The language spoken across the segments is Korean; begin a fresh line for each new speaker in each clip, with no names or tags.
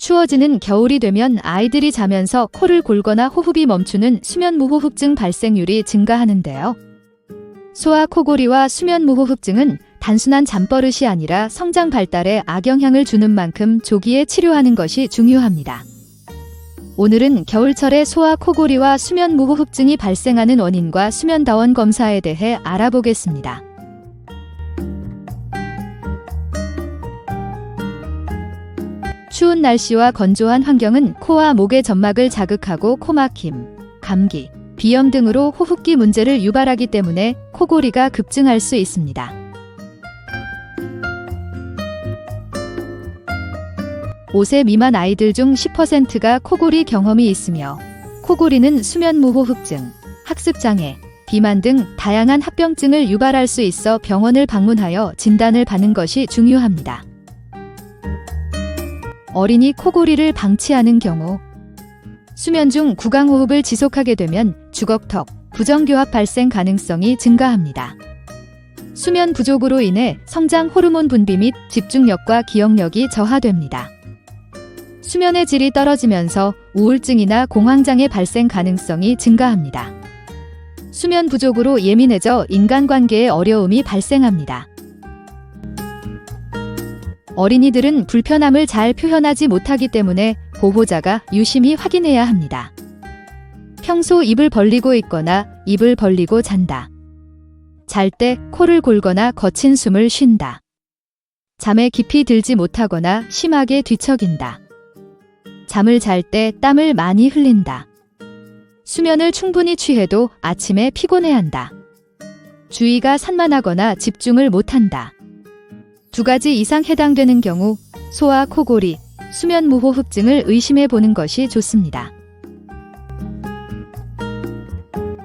추워지는 겨울이 되면 아이들이 자면서 코를 골거나 호흡이 멈추는 수면무호흡증 발생률이 증가하는데요. 소아 코골이와 수면무호흡증은 단순한 잠버릇이 아니라 성장 발달에 악영향을 주는 만큼 조기에 치료하는 것이 중요합니다. 오늘은 겨울철에 소아 코골이와 수면무호흡증이 발생하는 원인과 수면다원 검사에 대해 알아보겠습니다. 추운 날씨와 건조한 환경은 코와 목의 점막을 자극하고 코막힘, 감기, 비염 등으로 호흡기 문제를 유발하기 때문에 코골이가 급증할 수 있습니다. 5세 미만 아이들 중 10%가 코골이 경험이 있으며 코골이는 수면무호흡증, 학습장애, 비만 등 다양한 합병증을 유발할 수 있어 병원을 방문하여 진단을 받는 것이 중요합니다. 어린이 코골이를 방치하는 경우 수면 중 구강호흡을 지속하게 되면 주걱턱, 부정교합 발생 가능성이 증가합니다. 수면 부족으로 인해 성장 호르몬 분비 및 집중력과 기억력이 저하됩니다. 수면의 질이 떨어지면서 우울증이나 공황장애 발생 가능성이 증가합니다. 수면 부족으로 예민해져 인간관계에 어려움이 발생합니다. 어린이들은 불편함을 잘 표현하지 못하기 때문에 보호자가 유심히 확인해야 합니다. 평소 입을 벌리고 있거나 입을 벌리고 잔다. 잘 때 코를 골거나 거친 숨을 쉰다. 잠에 깊이 들지 못하거나 심하게 뒤척인다. 잠을 잘 때 땀을 많이 흘린다. 수면을 충분히 취해도 아침에 피곤해한다. 주의가 산만하거나 집중을 못한다. 두 가지 이상 해당되는 경우 소아 코골이, 수면 무호흡증을 의심해 보는 것이 좋습니다.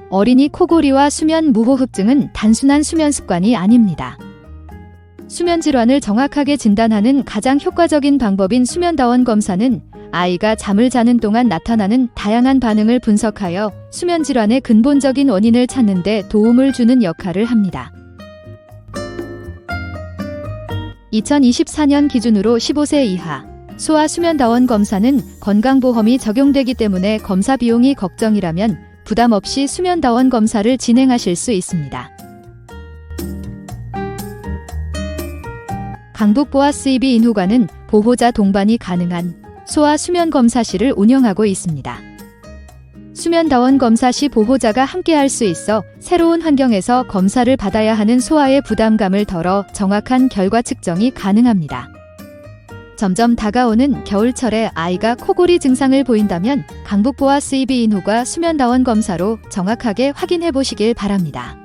어린이 코골이와 수면 무호흡증은 단순한 수면 습관이 아닙니다. 수면 질환을 정확하게 진단하는 가장 효과적인 방법인 수면다원 검사는 아이가 잠을 자는 동안 나타나는 다양한 반응을 분석하여 수면 질환의 근본적인 원인을 찾는 데 도움을 주는 역할을 합니다. 2024년 기준으로 15세 이하 소아 수면다원 검사는 건강보험이 적용되기 때문에 검사 비용이 걱정이라면 부담 없이 수면다원 검사를 진행하실 수 있습니다. 강북보아스이비 인후과는 보호자 동반이 가능한 소아 수면 검사실을 운영하고 있습니다. 수면다원 검사 시 보호자가 함께할 수 있어 새로운 환경에서 검사를 받아야 하는 소아의 부담감을 덜어 정확한 결과 측정이 가능합니다. 점점 다가오는 겨울철에 아이가 코골이 증상을 보인다면 강북보아 인후과 수면다원 검사로 정확하게 확인해 보시길 바랍니다.